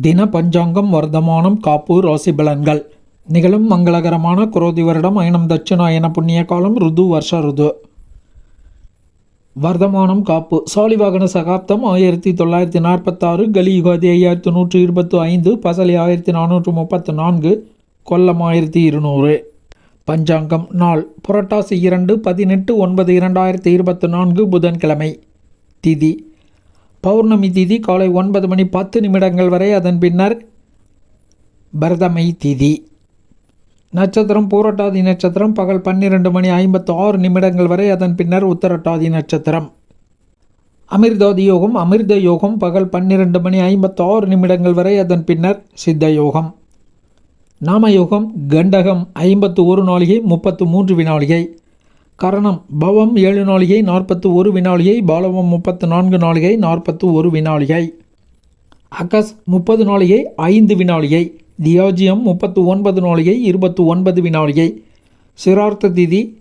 தின பஞ்சாங்கம் வர்த்தமானம் காப்பு ராசி பலன்கள். நிகழும் மங்களகரமான குரோதி வருடம் அயனம் தட்சிணாயன புண்ணிய காலம் ருது வருஷ ருது. வர்த்தமானம் காப்பு. சாலிவாகன சகாப்தம் ஆயிரத்தி தொள்ளாயிரத்தி நாற்பத்தாறு கலி யுகாதி ஐயாயிரத்தி நூற்றி இருபத்தி ஐந்து பசலி ஆயிரத்தி நானூற்று முப்பத்து நான்கு கொல்லம் ஆயிரத்தி இருநூறு. பஞ்சாங்கம் நாள். புரட்டாசி இரண்டு பதினெட்டு ஒன்பது இரண்டாயிரத்தி இருபத்தி நான்கு புதன்கிழமை. திதி பௌர்ணமி திதி காலை ஒன்பது மணி பத்து நிமிடங்கள் வரை அதன் பின்னர் பரதமை திதி. நட்சத்திரம் பூரட்டாதி நட்சத்திரம் பகல் பன்னிரண்டு மணி ஐம்பத்து ஆறு நிமிடங்கள் வரை அதன் பின்னர் உத்தரட்டாதி நட்சத்திரம். அமிர்தாதி யோகம் அமிர்த யோகம் பகல் பன்னிரெண்டு மணி ஐம்பத்து ஆறு நிமிடங்கள் வரை அதன் பின்னர் சித்த யோகம். நாமயோகம் கண்டகம் ஐம்பத்து ஒரு நாளிகை முப்பத்து மூன்று வினாளிகை. கரணம் பவம் ஏழு நாளிகை நாற்பத்து ஒரு வினாளிகை பாலவம் முப்பத்து நான்கு நாளிகை நாற்பத்து ஒரு வினாளிகை. அகஸ் முப்பது நாளிகை ஐந்து வினாளிகை. தியாஜியம் முப்பத்து ஒன்பது நாளிகை இருபத்து ஒன்பது வினாளிகை. சிரார்த்த திதி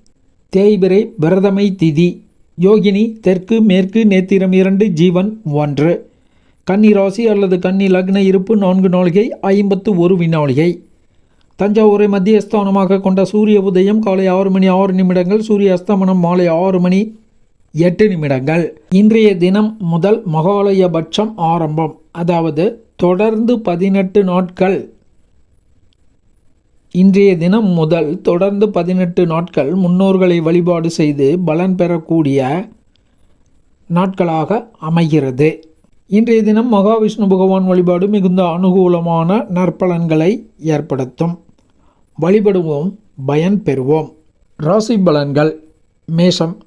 தேய்பிரை பிரதமை திதி. யோகினி தெற்கு மேற்கு நேத்திரம் இரண்டு ஜீவன் ஒன்று. கன்னி ராசி அல்லது கன்னி லக்ன இருப்பு நான்கு நாளிகை ஐம்பத்து ஒரு வினாளிகை. தஞ்சாவூரை மத்தியஸ்தானமாக கொண்ட சூரிய உதயம் காலை ஆறு மணி ஆறு நிமிடங்கள். சூரிய அஸ்தமனம் மாலை ஆறு மணி எட்டு நிமிடங்கள். இன்றைய தினம் முதல் மகாலயபட்சம் ஆரம்பம். அதாவது தொடர்ந்து பதினெட்டு நாட்கள். இன்றைய தினம் முதல் தொடர்ந்து பதினெட்டு நாட்கள் முன்னோர்களை வழிபாடு செய்து பலன் பெறக்கூடிய நாட்களாக அமைகிறது. இன்றைய தினம் மகாவிஷ்ணு பகவான் வழிபாடு மிகுந்த அனுகூலமான நற்பலன்களை ஏற்படுத்தும். வழிபடுவோம் பயன் பெறுவோம். ராசி பலன்கள். மேஷம்.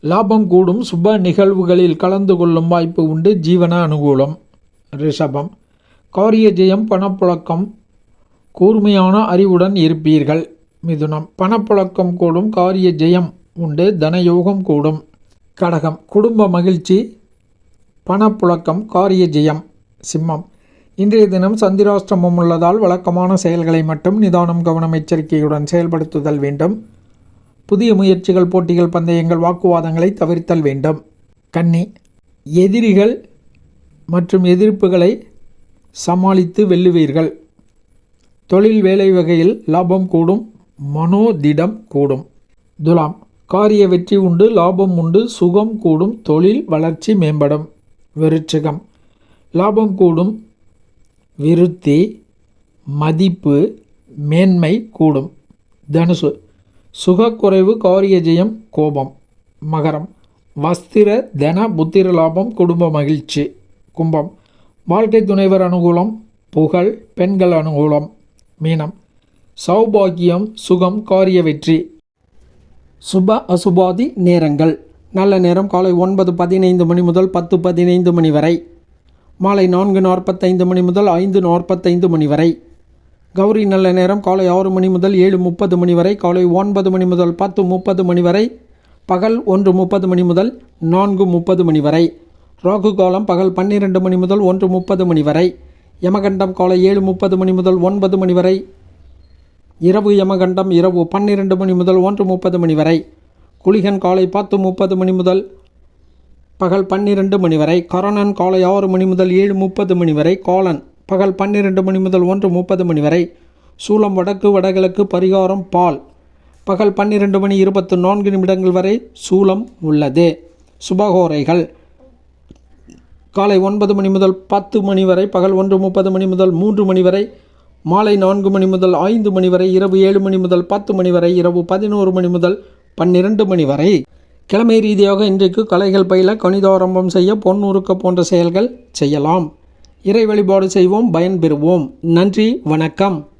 லாபம் கூடும் சுப நிகழ்வுகளில் கலந்து கொள்ளும் வாய்ப்பு உண்டு ஜீவன அனுகூலம். ரிஷபம். காரிய ஜெயம் பணப்புழக்கம். கூர்மையான அறிவுடன் இருப்பீர்கள். மிதுனம். பணப்புழக்கம் கூடும் காரிய ஜெயம் உண்டு தனயோகம் கூடும். கடகம். குடும்ப மகிழ்ச்சி. பணப்புழக்கம் காரிய ஜெயம். சிம்மம். இன்றைய தினம் சந்திராஷ்டிரமம் உள்ளதால் வழக்கமான செயல்களை மட்டும் நிதானம் கவனம் எச்சரிக்கையுடன் செயல்படுத்துதல் வேண்டும். புதிய முயற்சிகள் போட்டிகள் பந்தயங்கள் வாக்குவாதங்களை தவிர்த்தல் வேண்டும். கன்னி எதிரிகள் மற்றும் எதிர்ப்புகளை சமாளித்து வெல்லுவீர்கள். தொழில் வேலை வகையில் லாபம் கூடும் மனோதிடம் கூடும். துலாம் காரிய வெற்றி உண்டு லாபம் உண்டு சுகம் கூடும் தொழில் வளர்ச்சி மேம்படும். விருச்சிகம் லாபம் கூடும் விருத்தி மதிப்பு மேன்மை கூடும். தனுசு சுகக்குறைவு கௌரிய ஜெயம் கோபம். மகரம் வஸ்திர தன புத்திர லாபம் குடும்ப மகிழ்ச்சி. கும்பம் வாழ்க்கை துணைவர் அனுகூலம் புகழ் பெண்கள் அனுகூலம். மீனம் சௌபாகியம் சுகம் காரிய வெற்றி. சுப அசுபாதி நேரங்கள். நல்ல நேரம் காலை ஒன்பது பதினைந்து மணி முதல் பத்து பதினைந்து மணி வரை. மாலை நான்கு நாற்பத்தைந்து மணி முதல் ஐந்து நாற்பத்தைந்து மணி வரை. கௌரி நல்ல நேரம் காலை ஆறு மணி முதல் ஏழு முப்பது மணி வரை காலை ஒன்பது மணி முதல் பத்து முப்பது மணி வரை பகல் ஒன்று முப்பது மணி முதல் நான்கு முப்பது மணி வரை. ராகு காலம் பகல் பன்னிரெண்டு மணி முதல் ஒன்று முப்பது மணி வரை. யமகண்டம் காலை ஏழு முப்பது மணி முதல் ஒன்பது மணி வரை. இரவு யமகண்டம் இரவு பன்னிரெண்டு மணி முதல் ஒன்று முப்பது மணி வரை. குளிகன் காலை பத்து முப்பது மணி முதல் பகல் பன்னிரெண்டு மணி வரை கரணன் காலை ஆறு மணி முதல் ஏழு முப்பது மணி வரை காலன். பகல் பன்னிரெண்டு மணி முதல் ஒன்று முப்பது மணி வரை சூலம் வடக்கு வடகிழக்கு பரிகாரம் பால். பகல் பன்னிரெண்டு மணி இருபத்து நான்கு நிமிடங்கள் வரை சூலம் உள்ளது. சுபகோரைகள். காலை ஒன்பது மணி முதல் பத்து மணி வரை பகல் ஒன்று முப்பது மணி முதல் மூன்று மணி வரை மாலை நான்கு மணி முதல் ஐந்து மணி வரை இரவு ஏழு மணி முதல் பத்து மணி வரை இரவு பதினோரு மணி முதல் பன்னிரண்டு மணி வரை கிழமை ரீதியாக இன்றைக்கு கலைகள் பயில கணிதாரம்பம் செய்ய பொன் போன்ற செயல்கள் செய்யலாம். இறை வழிபாடு செய்வோம் பயன்பெறுவோம் நன்றி வணக்கம்.